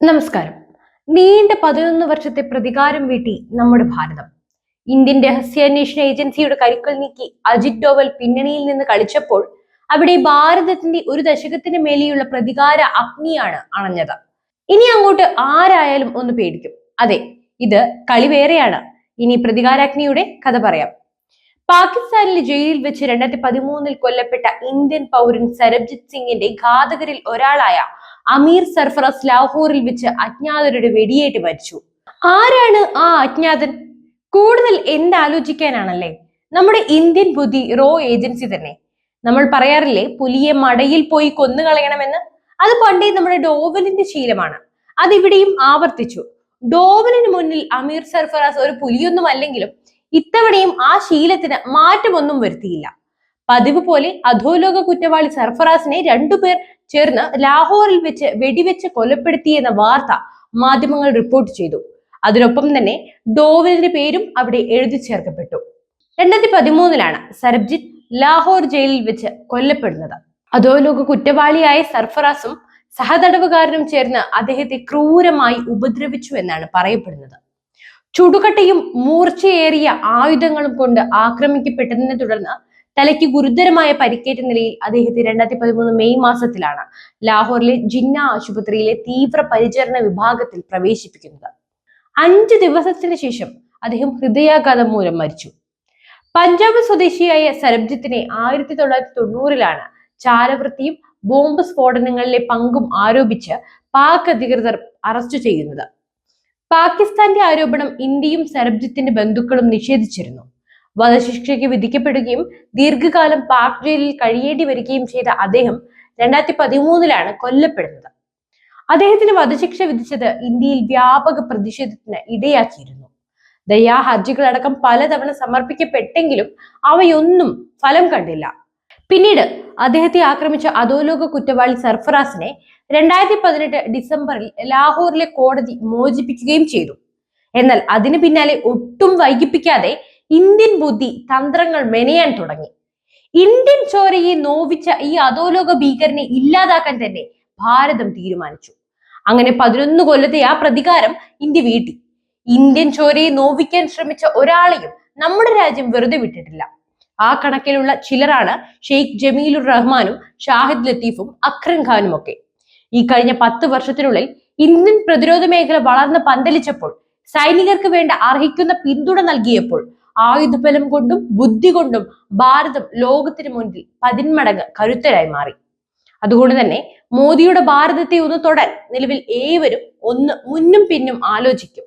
നമസ്കാരം. നീണ്ട പതിനൊന്ന് വർഷത്തെ പ്രതികാരം വീട്ടി നമ്മുടെ ഭാരതം. ഇന്ത്യൻ രഹസ്യാന്വേഷണ ഏജൻസിയുടെ കരുക്കൾ നീക്കി അജിത് ഡോവൽ പിന്നണിയിൽ നിന്ന് കളിച്ചപ്പോൾ അവിടെ ഭാരതത്തിന്റെ ഒരു ദശകത്തിന് മേലെയുള്ള പ്രതികാര അഗ്നിയാണ് അണഞ്ഞത്. ഇനി അങ്ങോട്ട് ആരായാലും ഒന്ന് പേടിക്കും. അതെ ഇത് കളി വേറെയാണ്. ഇനി പ്രതികാരാഗ്നിയുടെ കഥ പറയാം. പാകിസ്ഥാനിലെ ജയിലിൽ വെച്ച് രണ്ടായിരത്തി പതിമൂന്നിൽ കൊല്ലപ്പെട്ട ഇന്ത്യൻ പൗരൻ സരബ്ജിത് സിംഗിന്റെ ഘാതകരിൽ ഒരാളായ അമീർ സർഫറസ് ലാഹോറിൽ വെച്ച് അജ്ഞാതരുടെ വെടിയേറ്റ് മരിച്ചു. ആരാണ് ആ അജ്ഞാതൻ? കൂടുതൽ എന്താലോചിക്കാനാണല്ലേ? നമ്മുടെ ഇന്ത്യൻ ബുദ്ധി റോ ഏജൻസി തന്നെ. നമ്മൾ പറയാറില്ലേ പുലിയെ മടയിൽ പോയി കൊന്നുകളയണമെന്ന്? അത് പണ്ടേ നമ്മുടെ ഡോവലിന്റെ ശീലമാണ്. അതിവിടെയും ആവർത്തിച്ചു. ഡോവലിന് മുന്നിൽ അമീർ സർഫറാസ് ഒരു പുലിയൊന്നും അല്ലെങ്കിലും ഇത്തവണയും ആ ശീലത്തിന് മാറ്റമൊന്നും വരുത്തിയില്ല. പതിവ് പോലെ അധോലോക കുറ്റവാളി സർഫറാസിനെ രണ്ടുപേർ ചേർന്ന് ലാഹോറിൽ വെച്ച് വെടിവെച്ച് കൊലപ്പെടുത്തിയെന്ന വാർത്ത മാധ്യമങ്ങൾ റിപ്പോർട്ട് ചെയ്തു. അതിനൊപ്പം തന്നെ ഡോവലിന്റെ പേരും അവിടെ എഴുതി ചേർക്കപ്പെട്ടു. രണ്ടായിരത്തി പതിമൂന്നിലാണ് സർബ്ജിത്ത് ലാഹോർ ജയിലിൽ വെച്ച് കൊല്ലപ്പെടുന്നത്. അധോലോക കുറ്റവാളിയായ സർഫറാസും സഹതടവുകാരനും ചേർന്ന് അദ്ദേഹത്തെ ക്രൂരമായി ഉപദ്രവിച്ചു എന്നാണ് പറയപ്പെടുന്നത്. ചുടുകട്ടയും മൂർച്ചയേറിയ ആയുധങ്ങളും കൊണ്ട് ആക്രമിക്കപ്പെട്ടതിനെ തുടർന്ന് തലയ്ക്ക് ഗുരുതരമായ പരിക്കേറ്റ നിലയിൽ അദ്ദേഹത്തെ രണ്ടായിരത്തി പതിമൂന്ന് മെയ് മാസത്തിലാണ് ലാഹോറിലെ ജിന്ന ആശുപത്രിയിലെ തീവ്ര പരിചരണ വിഭാഗത്തിൽ പ്രവേശിപ്പിക്കുന്നത്. അഞ്ചു ദിവസത്തിന് ശേഷം അദ്ദേഹം ഹൃദയാഘാതം മൂലം മരിച്ചു. പഞ്ചാബ് സ്വദേശിയായ സരബ്ജിത്തിനെ ആയിരത്തി തൊള്ളായിരത്തി തൊണ്ണൂറിലാണ് ചാരവൃത്തിയും ബോംബ് സ്ഫോടനങ്ങളിലെ പങ്കും ആരോപിച്ച് പാക് അധികൃതർ അറസ്റ്റ് ചെയ്യുന്നത്. പാകിസ്ഥാന്റെ ആരോപണം ഇന്ത്യയും സരബ്ജിത്തിന്റെ ബന്ധുക്കളും നിഷേധിച്ചിരുന്നു. വധശിക്ഷയ്ക്ക് വിധിക്കപ്പെടുകയും ദീർഘകാലം പാക് ജയിലിൽ കഴിയേണ്ടി വരികയും ചെയ്ത അദ്ദേഹം രണ്ടായിരത്തി പതിമൂന്നിലാണ് കൊല്ലപ്പെടുന്നത്. അദ്ദേഹത്തിന് വധശിക്ഷ വിധിച്ചത് ഇന്ത്യയിൽ വ്യാപക പ്രതിഷേധത്തിന് ഇടയാക്കിയിരുന്നു. ദയാ ഹർജികളടക്കം പലതവണ സമർപ്പിക്കപ്പെട്ടെങ്കിലും അവയൊന്നും ഫലം കണ്ടില്ല. പിന്നീട് അദ്ദേഹത്തെ ആക്രമിച്ച അധോലോക കുറ്റവാളി സർഫറാസിനെ രണ്ടായിരത്തി പതിനെട്ട് ഡിസംബറിൽ ലാഹോറിലെ കോടതി മോചിപ്പിക്കുകയും ചെയ്തു. എന്നാൽ അതിനു പിന്നാലെ ഒട്ടും വൈകിപ്പിക്കാതെ ഇന്ത്യൻ ബുദ്ധി തന്ത്രങ്ങൾ മെനയാൻ തുടങ്ങി. ഇന്ത്യൻ ചോരയെ നോവിച്ച ഈ അധോലോക ഭീകരനെ ഇല്ലാതാക്കാൻ തന്നെ ഭാരതം തീരുമാനിച്ചു. അങ്ങനെ പതിനൊന്ന് കൊല്ലത്തെ ആ പ്രതികാരം ഇന്ത്യ വീട്ടി. ഇന്ത്യൻ ചോരയെ നോവിക്കാൻ ശ്രമിച്ച ഒരാളെയും നമ്മുടെ രാജ്യം വെറുതെ വിട്ടിട്ടില്ല. ആ കണക്കിലുള്ള ചിലരാണ് ഷെയ്ഖ് ജമീലുർ റഹ്മാനും ഷാഹിദ് ലത്തീഫും അക്രം ഖാനും ഒക്കെ. ഈ കഴിഞ്ഞ പത്ത് വർഷത്തിനുള്ളിൽ ഇന്ത്യൻ പ്രതിരോധ മേഖല വളർന്ന് പന്തലിച്ചപ്പോൾ സൈനികർക്ക് വേണ്ട അർഹിക്കുന്ന പിന്തുണ നൽകിയപ്പോൾ ആയുധബലം കൊണ്ടും ബുദ്ധി കൊണ്ടും ഭാരതം ലോകത്തിന് മുൻപിൽ പതിന്മടങ്ങ് കരുത്തരായി മാറി. അതുകൊണ്ട് തന്നെ മോദിയുടെ ഭാരതത്തെ ഒന്ന് തൊടാൻ നിലവിൽ ഏവരും ഒന്ന് മുന്നും പിന്നും ആലോചിക്കും.